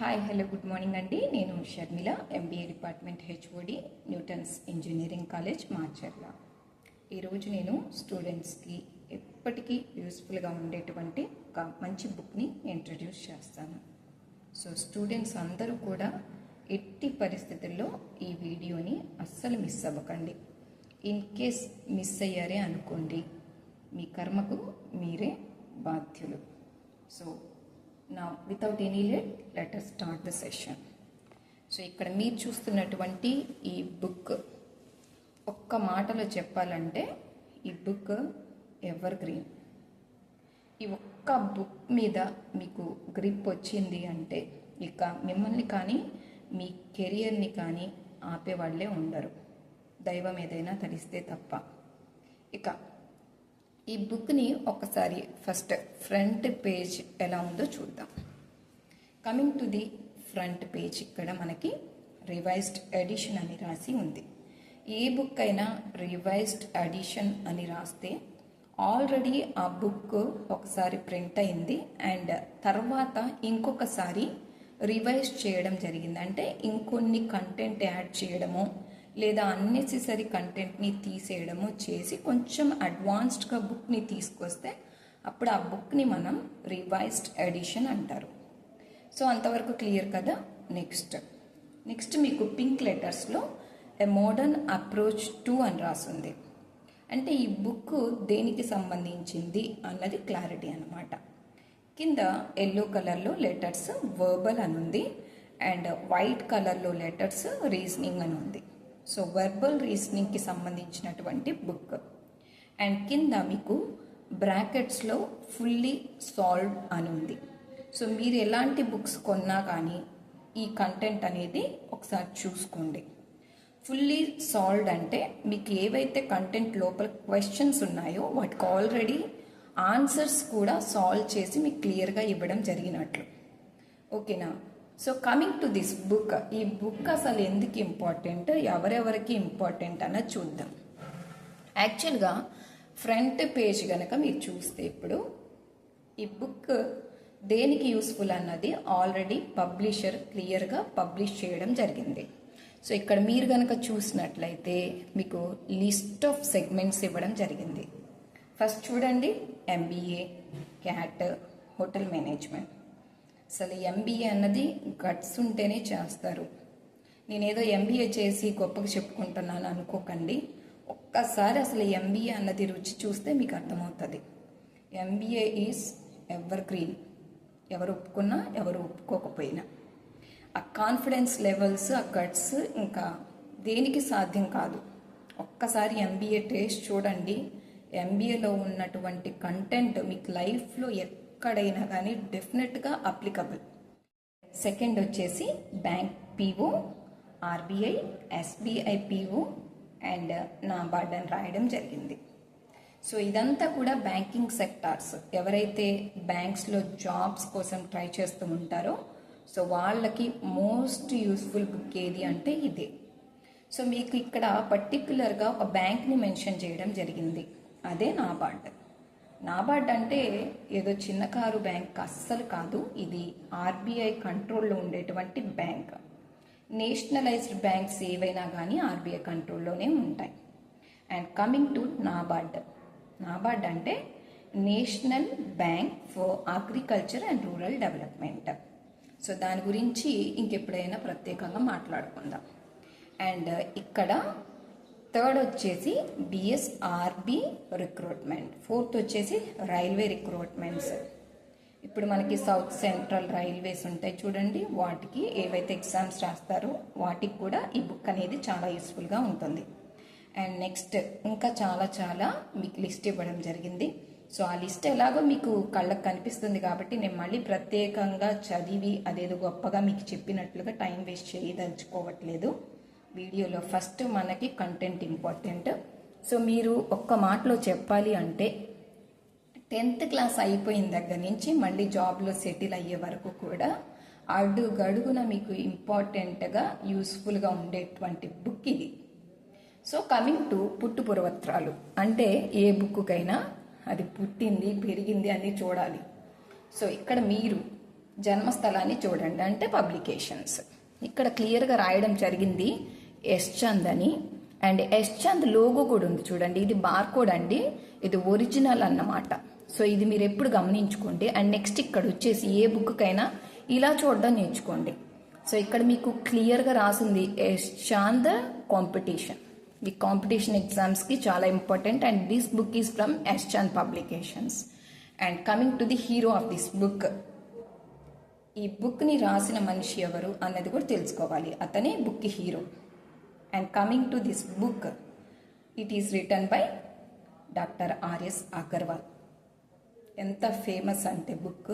Hi hello good morning అండి. నేను Sharmila MBA department HOD Newton's engineering college Macherla ఈరోజు నేను స్టూడెంట్స్కి ఎప్పటికీ యూస్ఫుల్గా ఉండేటువంటి ఒక మంచి బుక్ని ఇంట్రడ్యూస్ చేస్తాను. సో స్టూడెంట్స్ అందరూ కూడా ఎట్టి పరిస్థితుల్లో ఈ వీడియోని అస్సలు మిస్ అవ్వకండి. ఇన్ కేస్ మిస్ అయ్యారే అనుకోండి మీ కర్మకు మీరే బాధ్యులు. సో నా without any let let us start the session so ఇక్కడ మీరు చూస్తున్నటువంటి ఈ బుక్ ఒక్క మాటలో చెప్పాలంటే ఈ బుక్ ఎవర్ గ్రీన్ ఈ ఒక్క బుక్ మీద మీకు గ్రిప్ వచ్చింది అంటే ఇక మిమ్మల్ని కానీ మీ కెరియర్ని కానీ ఆపేవాళ్ళే ఉండరు. దైవం ఏదైనా తలిస్తే తప్ప. ఇక ఈ బుక్ని ఒకసారి ఫస్ట్ ఫ్రంట్ పేజ్ ఎలా ఉందో చూద్దాం. Coming to the front page ఇక్కడ మనకి రివైజ్డ్ ఎడిషన్ అని రాసి ఉంది. ఏ బుక్ అయినా రివైజ్డ్ ఎడిషన్ అని రాస్తే ఆల్రెడీ ఆ బుక్ ఒకసారి ప్రింట్ అయింది అండ్ తర్వాత ఇంకొకసారి రివైజ్ చేయడం జరిగింది. అంటే ఇంకొన్ని కంటెంట్ యాడ్ చేయడము లేదా అన్నెసెసరీ కంటెంట్ని తీసేయడము చేసి కొంచెం అడ్వాన్స్డ్గా బుక్ని తీసుకొస్తే అప్పుడు ఆ బుక్ని మనం రివైజ్డ్ ఎడిషన్ అంటారు. సో అంతవరకు క్లియర్ కదా? నెక్స్ట్ నెక్స్ట్ మీకు పింక్ లెటర్స్లో ఎ మోడర్న్ అప్రోచ్ టు అని రాసింది. అంటే ఈ బుక్ దేనికి సంబంధించింది అన్నది క్లారిటీ అనమాట కింద ఎల్లో కలర్లో లెటర్స్ వర్బల్ అని ఉంది. అండ్ వైట్ కలర్లో లెటర్స్ రీజనింగ్ అని ఉంది. సో వెర్బల్ రీజనింగ్కి సంబంధించినటువంటి బుక్ అండ్ కింద మీకు బ్రాకెట్స్లో ఫుల్లీ సాల్వ్ అని ఉంది. సో మీరు ఎలాంటి బుక్స్ కొన్నా కానీ ఈ కంటెంట్ అనేది ఒకసారి చూసుకోండి. ఫుల్లీ సాల్వ్డ్ అంటే మీకు ఏవైతే కంటెంట్ లోపల క్వశ్చన్స్ ఉన్నాయో వాటికి ఆల్రెడీ ఆన్సర్స్ కూడా సాల్వ్ చేసి మీకు క్లియర్గా ఇవ్వడం జరిగినట్లు. ఓకేనా so coming to this book ఈ బుక్ అసలు ఎందుకు ఇంపార్టెంట్ ఎవరెవరికి ఇంపార్టెంట్ అన్నది చూద్దాం. యాక్చువల్గా ఫ్రంట్ పేజ్ కనుక మీరు చూస్తే ఇప్పుడు ఈ బుక్ దేనికి యూస్ఫుల్ అన్నది ఆల్రెడీ పబ్లిషర్ క్లియర్గా పబ్లిష్ చేయడం జరిగింది. సో ఇక్కడ మీరు కనుక చూసినట్లయితే మీకు లిస్ట్ ఆఫ్ సెగ్మెంట్స్ ఇవ్వడం జరిగింది. ఫస్ట్ చూడండి ఎంబీఏ క్యాట్ హోటల్ మేనేజ్మెంట్ అసలు ఎంబీఏ అన్నది గట్స్ ఉంటేనే చేస్తారు. నేనేదో ఎంబీఏ చేసి గొప్పగా చెప్పుకుంటున్నాను అనుకోకండి. ఒక్కసారి అసలు ఎంబీఏ అన్నది రుచి చూస్తే మీకు అర్థమవుతుంది. ఎంబీఏ ఈజ్ ఎవర్ గ్రీన్ ఎవరు ఒప్పుకున్నా ఎవరు ఒప్పుకోకపోయినా. ఆ కాన్ఫిడెన్స్ లెవెల్స్ ఆ గట్స్ ఇంకా దేనికి సాధ్యం కాదు. ఒక్కసారి ఎంబీఏ టేస్ట్ చూడండి. ఎంబీఏలో ఉన్నటువంటి కంటెంట్ మీకు లైఫ్లో ఎక్కడైనా కానీ డెఫినెట్గా అప్లికబుల్. సెకండ్ వచ్చేసి bank PO RBI SBI PO and NABARD అని రాయడం జరిగింది. సో ఇదంతా కూడా బ్యాంకింగ్ సెక్టార్స్. ఎవరైతే బ్యాంక్స్లో జాబ్స్ కోసం ట్రై చేస్తూ ఉంటారో సో వాళ్ళకి మోస్ట్ యూస్ఫుల్ బుక్ ఏది అంటే ఇదే. సో మీకు ఇక్కడ పర్టిక్యులర్గా ఒక బ్యాంక్ని మెన్షన్ చేయడం జరిగింది. అదే నాబార్డ్ నాబార్డ్ అంటే ఏదో చిన్న కారు బ్యాంక్ అస్సలు కాదు. ఇది ఆర్బీఐ కంట్రోల్లో ఉండేటువంటి బ్యాంక్. నేషనలైజ్డ్ బ్యాంక్స్ ఏవైనా కానీ ఆర్బీఐ కంట్రోల్లోనే ఉంటాయి. And coming to NABARD. NABARD అంటే national bank for agriculture and rural development. So దాని గురించి ఇంకెప్పుడైనా ప్రత్యేకంగా మాట్లాడుకుందాం. అండ్ ఇక్కడ థర్డ్ వచ్చేసి బిఎస్ఆర్బి రిక్రూట్మెంట్ ఫోర్త్ వచ్చేసి రైల్వే రిక్రూట్మెంట్స్ ఇప్పుడు మనకి సౌత్ సెంట్రల్ రైల్వేస్ ఉంటాయి చూడండి. వాటికి ఏవైతే ఎగ్జామ్స్ రాస్తారో వాటికి కూడా ఈ బుక్ అనేది చాలా యూస్ఫుల్గా ఉంటుంది. అండ్ నెక్స్ట్ ఇంకా చాలా చాలా మీకు లిస్ట్ ఇవ్వడం జరిగింది. సో ఆ లిస్ట్ ఎలాగో మీకు కళ్ళకు కనిపిస్తుంది కాబట్టి నేను మళ్ళీ ప్రత్యేకంగా చదివి అదేదో గొప్పగా మీకు చెప్పినట్లుగా టైం వేస్ట్ చేయదలుచుకోవట్లేదు. వీడియోలో ఫస్ట్ మనకి కంటెంట్ ఇంపార్టెంట్ సో మీరు ఒక్క మాటలో చెప్పాలి అంటే టెన్త్ క్లాస్ అయిపోయిన దగ్గర నుంచి మళ్ళీ జాబ్లో సెటిల్ అయ్యే వరకు కూడా అడుగడుగున మీకు ఇంపార్టెంట్గా యూస్ఫుల్గా ఉండేటువంటి బుక్ ఇది. సో కమింగ్ టు పుట్టు పురవత్రాలు. అంటే ఏ బుక్కుకైనా అది పుట్టింది పెరిగింది అని చూడాలి. సో ఇక్కడ మీరు జన్మస్థలాన్ని చూడండి. అంటే పబ్లికేషన్స్ ఇక్కడ క్లియర్గా రాయడం జరిగింది. ఎస్ చంద్ అని. అండ్ ఎస్ చంద్ లోగో కూడా ఉంది చూడండి. ఇది బార్కోడ్ అండి. ఇది ఒరిజినల్ అన్నమాట. సో ఇది మీరు ఎప్పుడు గమనించుకోండి. అండ్ నెక్స్ట్ ఇక్కడ వచ్చేసి ఏ బుక్కైనా ఇలా చూడడం నేర్చుకోండి. సో ఇక్కడ మీకు క్లియర్గా రాసింది ఎస్ కాంపిటీషన్ ఈ కాంపిటీషన్ ఎగ్జామ్స్కి చాలా important and this book is from S publications and coming to the hero of this book ఈ బుక్ని రాసిన మనిషి ఎవరు అన్నది కూడా తెలుసుకోవాలి. అతనే book hero and coming to this book it is written by doctor RS Agarwal ఎంత ఫేమస్ అంటే బుక్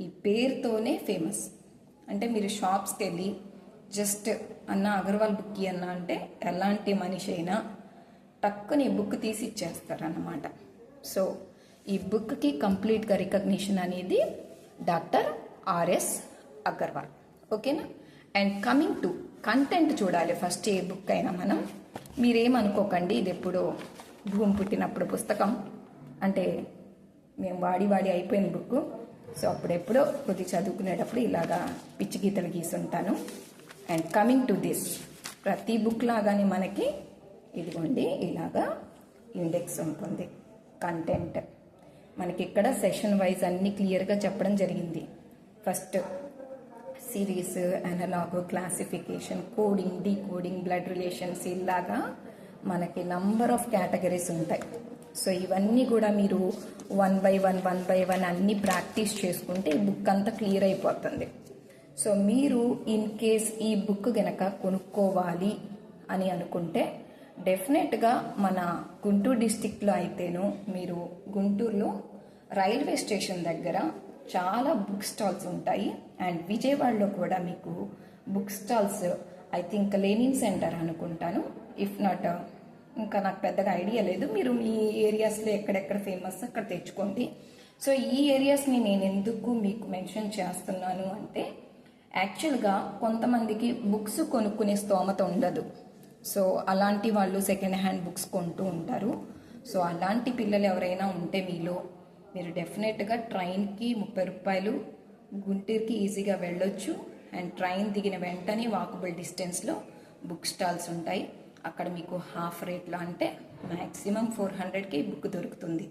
ఈ పేరుతోనే ఫేమస్ అంటే మీరు షాప్స్కి వెళ్ళి జస్ట్ అన్న అగర్వాల్ బుక్ అన్న అంటే ఎలాంటి మనిషి అయినా టక్కుని బుక్ తీసి ఇచ్చేస్తారన్నమాట. సో ఈ బుక్కి కంప్లీట్గా రికగ్నిషన్ అనేది డాక్టర్ ఆర్ఎస్ అగర్వాల్ ఓకేనా అండ్ కమింగ్ టు కంటెంట్ చూడాలి. ఫస్ట్ ఏ బుక్ అయినా మనం. మీరేమనుకోకండి ఇది ఎప్పుడో భూమి పుట్టినప్పుడు పుస్తకం. అంటే మేము వాడి వాడి అయిపోయిన బుక్ సో అప్పుడెప్పుడో కొద్ది చదువుకునేటప్పుడు ఇలాగా పిచ్చి గీతలు గీసుంటాను. అండ్ కమింగ్ టు దిస్ ప్రతి బుక్ లాగానే మనకి ఇదిగోండి ఇలాగా ఇండెక్స్ ఉంటుంది. కంటెంట్ మనకి ఇక్కడ సెషన్ వైజ్ అన్ని క్లియర్గా చెప్పడం జరిగింది. First series analog classification coding decoding blood relations ఇలాగా మనకి నంబర్ ఆఫ్ కేటగిరీస్ ఉంటాయి. సో ఇవన్నీ కూడా మీరు one by one one by one అన్నీ ప్రాక్టీస్ చేసుకుంటే ఈ బుక్ అంతా క్లియర్ అయిపోతుంది. సో మీరు ఇన్ కేస్ ఈ బుక్ గనక కొనుక్కోవాలి అని అనుకుంటే డెఫినెట్గా మన గుంటూరు డిస్టిక్లో అయితేను మీరు గుంటూరులో రైల్వే స్టేషన్ దగ్గర చాలా బుక్ స్టాల్స్ ఉంటాయి. అండ్ విజయవాడలో కూడా మీకు book stalls I think Lenin centre అనుకుంటాను. ఇఫ్ నాట్ ఇంకా నాకు పెద్దగా ఐడియా లేదు. మీరు మీ ఏరియాస్లో ఎక్కడెక్కడ ఫేమస్ అక్కడ తెచ్చుకోండి. సో ఈ ఏరియాస్ని నేను ఎందుకు మీకు మెన్షన్ చేస్తున్నాను అంటే యాక్చువల్గా కొంతమందికి బుక్స్ కొనుక్కునే స్తోమత ఉండదు. సో అలాంటి వాళ్ళు సెకండ్ హ్యాండ్ బుక్స్ కొంటూ ఉంటారు. సో అలాంటి పిల్లలు ఎవరైనా ఉంటే మీలో మీరు డెఫినెట్గా ట్రైన్కి ముప్పై రూపాయలు గుంటూరుకి ఈజీగా వెళ్ళొచ్చు. అండ్ ట్రైన్ దిగిన వెంటనే వాకబుల్ డిస్టెన్స్లో బుక్ స్టాల్స్ ఉంటాయి. అక్కడ మీకు హాఫ్ రేట్లో అంటే మ్యాక్సిమం ఫోర్ హండ్రెడ్కి బుక్ దొరుకుతుంది.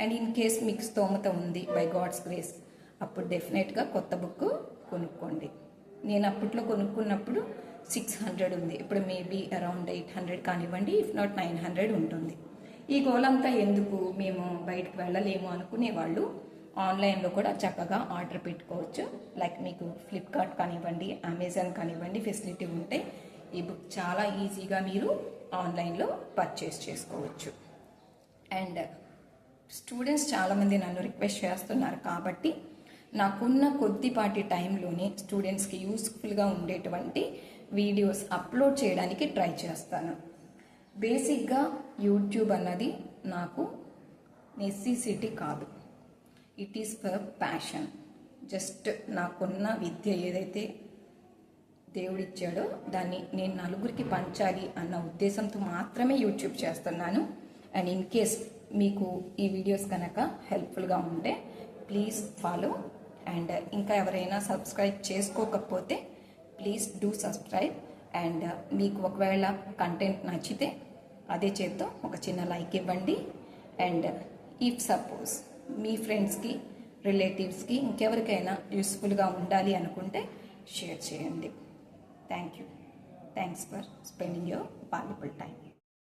అండ్ ఇన్ కేస్ మీకు స్తోమత ఉంది బై గాడ్స్ గ్రేస్ అప్పుడు డెఫినెట్గా కొత్త బుక్ కొనుక్కోండి. నేను అప్పట్లో కొనుక్కున్నప్పుడు సిక్స్ హండ్రెడ్ ఉంది. ఇప్పుడు మేబీ అరౌండ్ ఎయిట్ హండ్రెడ్ కానివ్వండి ఇఫ్ నాట్ నైన్ హండ్రెడ్ ఉంటుంది. ఈ గోలంతా ఎందుకు మేము బయటకు వెళ్ళలేము అనుకునే వాళ్ళు ఆన్లైన్లో కూడా చక్కగా ఆర్డర్ పెట్టుకోవచ్చు. లైక్ మీకు ఫ్లిప్కార్ట్ కానివ్వండి అమెజాన్ కానివ్వండి ఫెసిలిటీ ఉంటే ఈ బుక్ చాలా ఈజీగా మీరు ఆన్లైన్లో పర్చేస్ చేసుకోవచ్చు. అండ్ స్టూడెంట్స్ చాలామంది నన్ను రిక్వెస్ట్ చేస్తున్నారు కాబట్టి నాకున్న కొద్దిపాటి టైంలోనే స్టూడెంట్స్కి యూస్ఫుల్గా ఉండేటువంటి వీడియోస్ అప్లోడ్ చేయడానికి ట్రై చేస్తాను. బేసిక్గా యూట్యూబ్ అన్నది నాకు నెసెసిటీ కాదు. It is for passion just నాకున్న విద్య ఏదైతే దేవుడిచ్చాడో దాన్ని నేను నలుగురికి పంచాలి అన్న ఉద్దేశంతో మాత్రమే యూట్యూబ్ చేస్తున్నాను. అండ్ ఇన్ కేస్ మీకు ఈ వీడియోస్ కనుక హెల్ప్ఫుల్గా ఉంటే ప్లీజ్ ఫాలో అండ్ ఇంకా ఎవరైనా సబ్స్క్రైబ్ చేసుకోకపోతే ప్లీజ్ డూ సబ్స్క్రైబ్ అండ్ మీకు ఒకవేళ కంటెంట్ నచ్చితే అదే చేత్తో ఒక చిన్న లైక్ ఇవ్వండి. అండ్ ఇఫ్ సపోజ్ మీ ఫ్రెండ్స్కి రిలేటివ్స్కి ఇంకెవరికైనా యూస్ఫుల్గా ఉండాలి అనుకుంటే షేర్ చేయండి. Thank you. Thanks for spending your valuable time